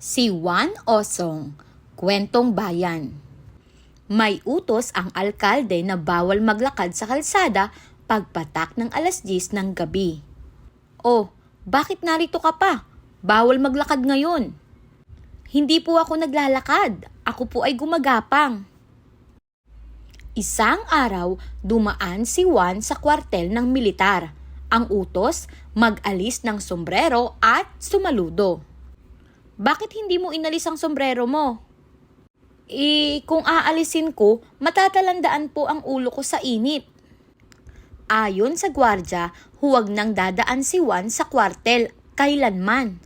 Si Juan Osong, Kwentong Bayan May utos ang alkalde na bawal maglakad sa kalsada pagpatak ng alas 10 ng gabi. Oh, bakit narito ka pa? Bawal maglakad ngayon. Hindi po ako naglalakad. Ako po ay gumagapang. Isang araw, dumaan si Juan sa kwartel ng militar. Ang utos, mag-alis ng sombrero at sumaludo. Bakit hindi mo inalis ang sombrero mo? Eh, kung aalisin ko, matatalandaan po ang ulo ko sa init. Ayon sa gwardya, huwag nang dadaan si Juan sa kwartel kailanman.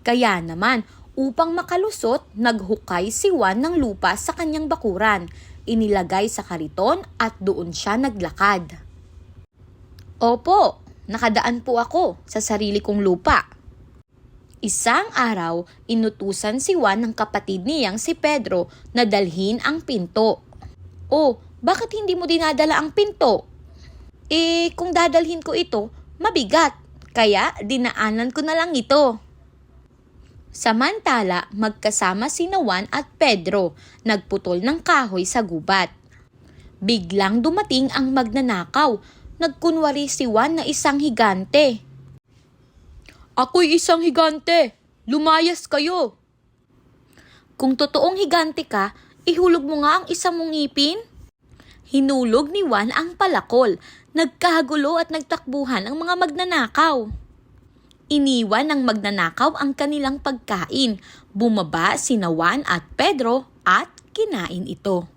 Kaya naman, upang makalusot, naghukay si Juan ng lupa sa kanyang bakuran, inilagay sa kariton at doon siya naglakad. Opo, nakadaan po ako sa sarili kong lupa. Isang araw, inutusan si Juan ng kapatid niyang si Pedro na dalhin ang pinto. Oh, bakit hindi mo dinadala ang pinto? Eh, kung dadalhin ko ito, mabigat. Kaya dinaanan ko na lang ito. Samantala, magkasama si Juan at Pedro, nagputol ng kahoy sa gubat. Biglang dumating ang magnanakaw. Nagkunwari si Juan na isang higante. Ako'y isang higante. Lumayas kayo. Kung totoong higante ka, ihulog mo nga ang isang mong ngipin. Hinulog ni Juan ang palakol. Nagkagulo at nagtakbuhan ang mga magnanakaw. Iniwan ng magnanakaw ang kanilang pagkain. Bumaba si Juan at Pedro at kinain ito.